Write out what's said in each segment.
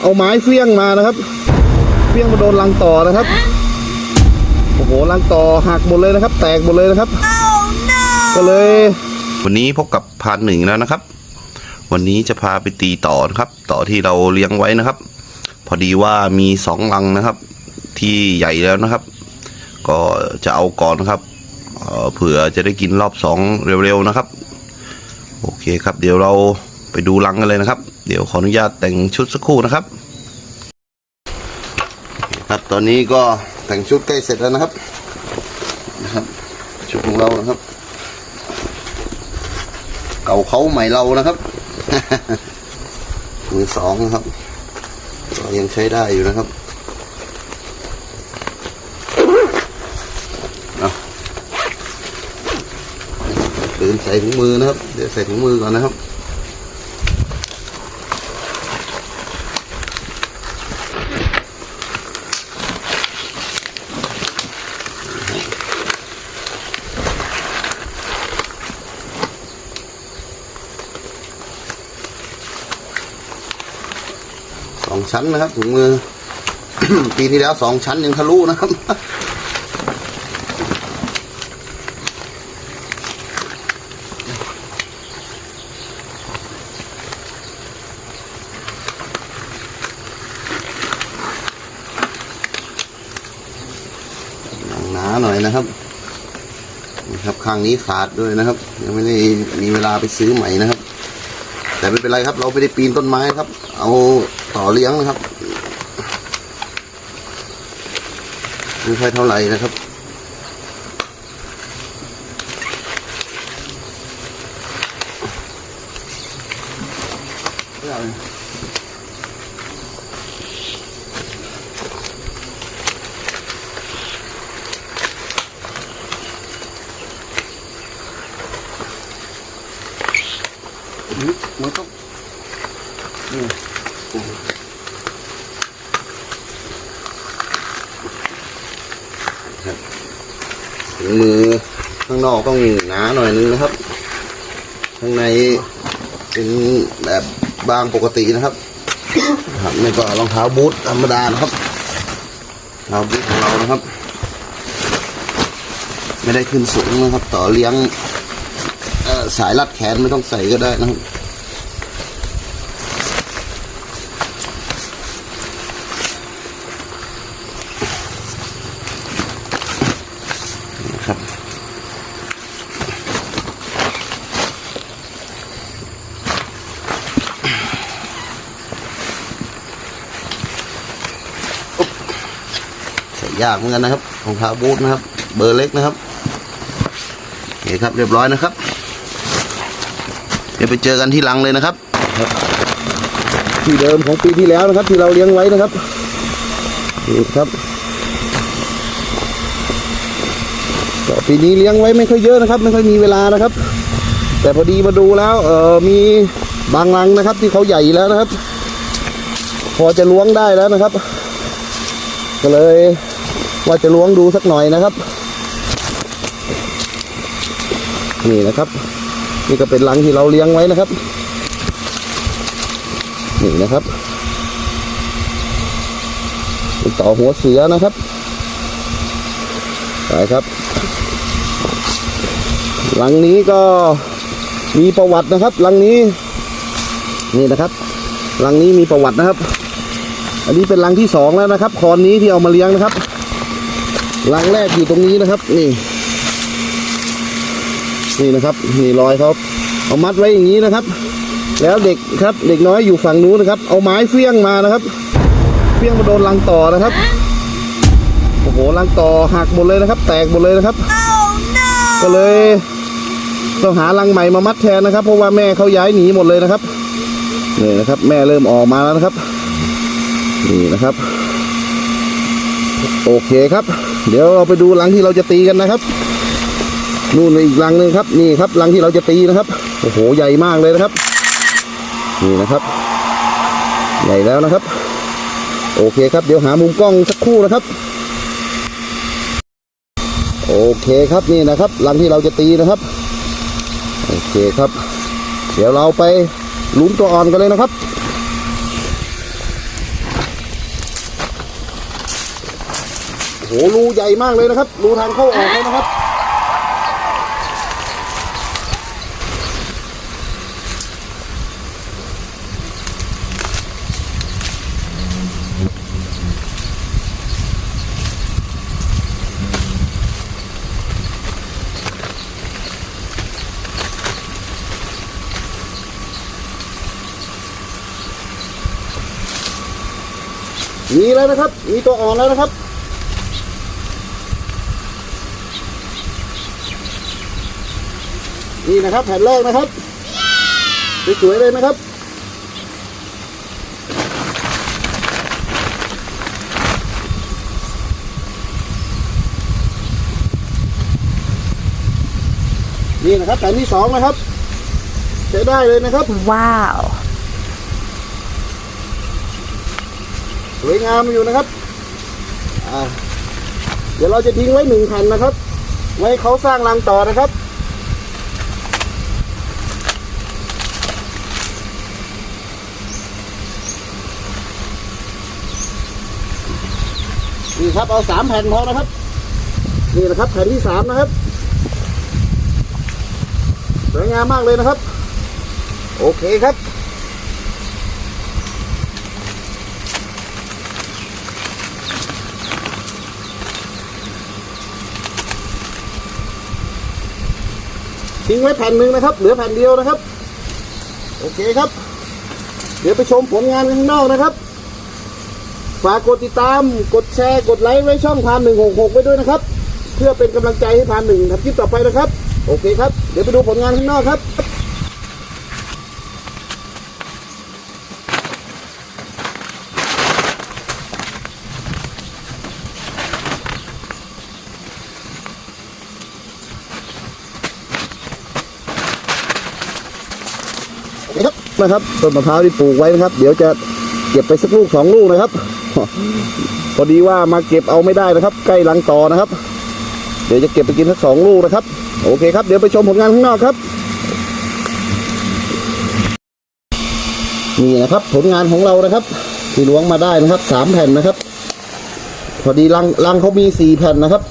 เอาไม้เฟี้ยงมานะครับเฟี้ยงมาโดนรังต่อนะครับโอ้โหรังต่อหักหมดเลยนะครับ แตกหมดเลยนะครับก็เลย วันนี้พบกับพานหนึ่งแล้วนะครับ วันนี้จะพาไปตีต่อนะครับ ต่อที่เราเลี้ยงไว้นะครับ พอดีว่ามีสองรังนะครับ ที่ใหญ่แล้วนะครับ ก็จะเอาก่อนนะครับเเผื่อจะได้กินรอบสองเร็วๆนะครับ โอเคครับ เดี๋ยวเราไปดูรังกันเลยนะครับ เดี๋ยวขออนุญาตแต่งชุดสักครู่นะครับ ครับตอนนี้ก็แต่งชุดใกล้เสร็จแล้วนะครับนะครับ ชุดของเรานะครับ เก่าเขาใหม่เรานะครับมือสองนะครับก็ยังใช้ได้อยู่นะครับเอาเดินใส่ถุงมือนะครับ เดี๋ยวใส่ถุงมือก่อนนะครับ ชั้นนะครับถุงมือ ปีที่แล้วสองชั้นยังทะลุนะครับหนาหน่อยนะครับนี่ครับข้างนี้ขาดด้วยนะครับ ยังไม่ได้มีเวลาไปซื้อใหม่นะครับ แต่ไม่เป็นไรครับ เราไม่ได้ปีนต้นไม้ครับ เอา ต่อเลี้ยงนะครับไม่ค่อยเท่าไหร่นะครับมัน ต้องถุงมือข้างนอกต้องหนาหน่อยนึงนะครับ ข้างในเป็นแบบบางปกตินะครับครับนี่ก็รองเท้าบูทธรรมดานะครับรองเท้าบูทของเรานะครับ ไม่ได้ขึ้นสูงนะครับ ต่อเลี้ยงสายรัดแขนไม่ต้องใส่ก็ได้นะครับ ครับอุ๊บใส่ยากเหมือนกันนะครับรองเท้าบูทนะครับ เบอร์เล็กนะครับโอเคครับเรียบร้อยนะครับ เดี๋ยวไปเจอกันที่หลังเลยนะครับ ที่เดิมของปีที่แล้วนะครับ ที่เราเลี้ยงไว้นะครับนี่ครับก็ ปีนี้เลี้ยงไว้ไม่ค่อยเยอะนะครับ ไม่ค่อยมีเวลานะครับ แต่พอดีมาดูแล้ว เออมีบางรังนะครับ ที่เขาใหญ่แล้วนะครับ พอจะล้วงได้แล้วนะครับ ก็เลยว่าจะล้วงดูสักหน่อยนะครับ นี่นะครับ นี่ก็เป็นรังที่เราเลี้ยงไว้นะครับ นี่นะครับต่อหัวเสือนะครับไปครับ หลังนี้ก็มีประวัตินะครับ หลังนี้นี่นะครับ หลังนี้มีประวัตินะครับ อันนี้เป็นหลังที่สองแล้วนะครับคอนนี้ที่เอามาเลี้ยงนะครับหลังแรกอยู่ตรงนี้นะครับ นี่ นี่นะครับนี่รอยเขาเอามัดไว้อย่างนี้นะครับ แล้วเด็กครับ เด็กน้อยอยู่ฝั่งนู้นนะครับ เอาไม้เฟี้ยงมานะครับเฟี้ยงมาโดนรังต่อนะครับโอ้โหรังต่อหักหมดเลยนะครับ แตกหมดเลยนะครับ ก็เลย ต้องหารังใหม่มามัดแทนนะครับ เพราะว่าแม่เขาย้ายหนีหมดเลยนะครับนี่นะครับ แม่เริ่มออกมาแล้วนะครับนี่นะครับ โอเคครับ เดี๋ยวเราไปดูรังที่เราจะตีกันนะครับนู่นอีกรังหนึ่งครับ นี่ครับรังที่เราจะตีนะครับโอ้โหใหญ่มากเลยนะครับ นี่นะครับ ใหญ่แล้วนะครับ โอเคครับ เดี๋ยวหามุมกล้องสักครู่นะครับ โอเคครับนี่นะครับรังที่เราจะตีนะครับ เคครับ เดี๋ยวเราไปลุ้นตัวอ่อนกันเลยนะครับ โหรูใหญ่มากเลยนะครับ รูทางเข้าออกเลยนะครับ มีแล้วนะครับ มีตัวอ่อนแล้วนะครับ นี่นะครับแผ่นแรกนะครับสวยๆเลยนะครับนี่นะครับแผ่นที่สองนะครับใช้ได้เลยนะครับ Wow. สวยงามอยู่นะครับเดี๋ยวเราจะทิ้งไว้หนึ่งแผ่นนะครับ ไว้เขาสร้างรังต่อนะครับนี่ครับเอาสามแผ่นพอนะครับนี่นะครับแผ่นที่สามนะครับสวยงามมากเลยนะครับ โอเคครับ ทิ้งไว้แผ่นหนึ่งนะครับ เหลือแผ่นเดียวนะครับ โอเคครับ เดี๋ยวไปชมผลงานข้างนอกนะครับ ฝากกดติดตาม กดแชร์ กดไลค์ไว้ช่องพานหนึ่งหกหกไว้ด้วยนะครับ เพื่อเป็นกำลังใจให้พานหนึ่งทำคลิปต่อไปนะครับ โอเคครับ เดี๋ยวไปดูผลงานข้างนอกครับ นะครับต้นมะพร้าวที่ปลูกไว้นะครับ เดี๋ยวจะเก็บไปสักลูกสองลูกนะครับ พอดีว่ามาเก็บเอาไม่ได้นะครับ ใกล้รังต่อนะครับ เดี๋ยวจะเก็บไปกินสักสองลูกนะครับ โอเคครับ เดี๋ยวไปชมผลงานข้างนอกครับ นี่นะครับ ผลงานของเรานะครับ ที่ล้วงมาได้นะครับสามแผ่นนะครับ พอดีรังรังเขามีสี่แผ่นนะครับ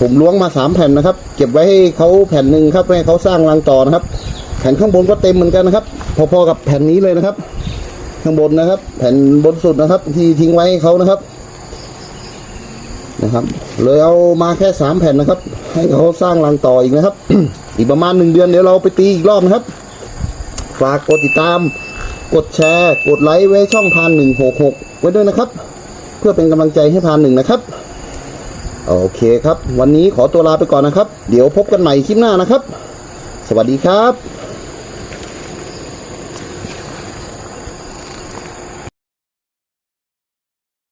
ผมล้วงมาสามแผ่นนะครับ เก็บไว้ให้เขาแผ่นหนึ่งครับให้เขาสร้างรังต่อนะครับ แผ่นข้างบนก็เต็มเหมือนกันนะครับ พอๆกับแผ่นนี้เลยนะครับ ข้างบนนะครับ แผ่นบนสุดนะครับ ที่ทิ้งไว้เขานะครับ นะครับ เลยเอามาแค่สามแผ่นนะครับ ให้เขาสร้างรังต่ออีกนะครับ อีกประมาณหนึ่งเดือนเดี๋ยวเราไปตีอีกรอบนะครับ ฝากกดติดตาม กดแชร์ กดไลค์ไว้ช่องพานหนึ่งหกหกไว้ด้วยนะครับ เพื่อเป็นกำลังใจให้พานหนึ่งนะครับโอเคครับ วันนี้ขอตัวลาไปก่อนนะครับ เดี๋ยวพบกันใหม่คลิปหน้านะครับ สวัสดีครับ